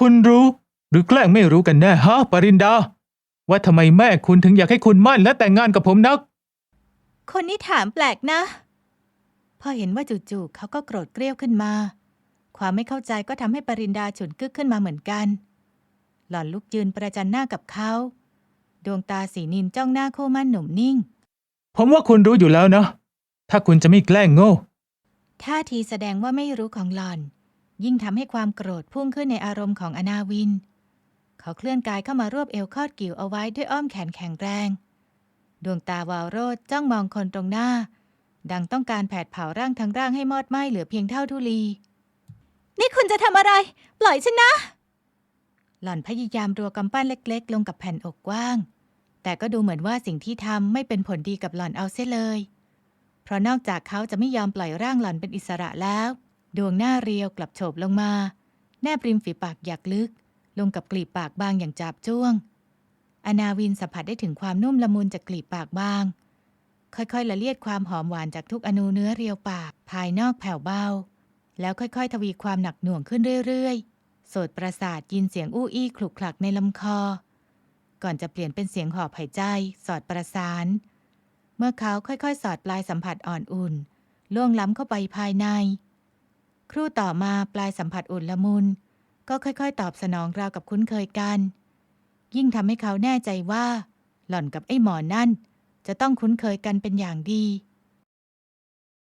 คุณรู้หรือแกล้งไม่รู้กันแน่ฮะปรินดา ว่าทำไมแม่คุณถึงอยากให้คุณมั่นและแต่งงานกับผมนัก คนนี้ถามแปลกนะ พอเห็นว่าจู่ๆเขาก็โกรธเกรี้ยวขึ้นมา ความไม่เข้าใจก็ทำให้ปรินดาฉุนกึกขึ้นมาเหมือนกัน หล่อนลุกยืนประจันหน้ากับเขาดวงตาสีนินจ้องหน้าคู่มั่นหนุ่มนิ่ง ผมว่าคุณรู้อยู่แล้วนะ ถ้าคุณจะไม่แกล้งโง่ ท่าทีแสดงว่าไม่รู้ของหล่อน ยิ่งทำให้ความโกรธพุ่งขึ้นในอารมณ์ของอนาวิน เขาเคลื่อนกายเข้ามารวบเอวคอดกิ่วเอาไว้ด้วยอ้อมแขนแข็งแรง ดวงตาวาวโรดจ้องมองคนตรงหน้า ดังต้องการแผดเผาร่างทั้งร่างให้มอดไหม้เหลือเพียงเท่าทุลี นี่คุณจะทำอะไร ปล่อยฉันนะ หล่อนพยายามรัวกำปั้นเล็ก ๆ ลงกับแผ่นอกกว้าง แต่ก็ดูเหมือนว่าสิ่งที่ทำไม่เป็นผลดีกับหล่อนเอาเสียเลย เพราะนอกจากเขาจะไม่ยอมปล่อยร่างหล่อนเป็นอิสระแล้ว ดวงหน้าเรียวกลับโฉบลงมา แนบริมฝีปากอยากลึก ลงกับกลีบปากบางอย่างจับจ้วง อนาวินสัมผัสได้ถึงความนุ่มละมุนจากกลีบปากบาง ค่อยๆละเลียดความหอมหวานจากทุกอนูเนื้อเรียวปาก ภายนอกแผ่วเบา แล้วค่อยๆ ทวีความหนักหน่วงขึ้นเรื่อยๆ โสดประสาทยินเสียงอู้อี้คลุกคลักในลำคอ ก่อนจะเปลี่ยนเป็นเสียงหอบหายใจ สอดประสาน เมื่อเขาค่อยๆ สอดปลายสัมผัสอ่อนอุ่น ล่วงล้ำเข้าไปภายใน ครู่ต่อมาปลายสัมผัสอุ่นละมุน ก็ค่อยๆ ตอบสนองราวกับคุ้นเคยกัน ยิ่งทำให้เขาแน่ใจว่า หล่อนกับไอ้หมอนั่น จะต้องคุ้นเคยกันเป็นอย่างดี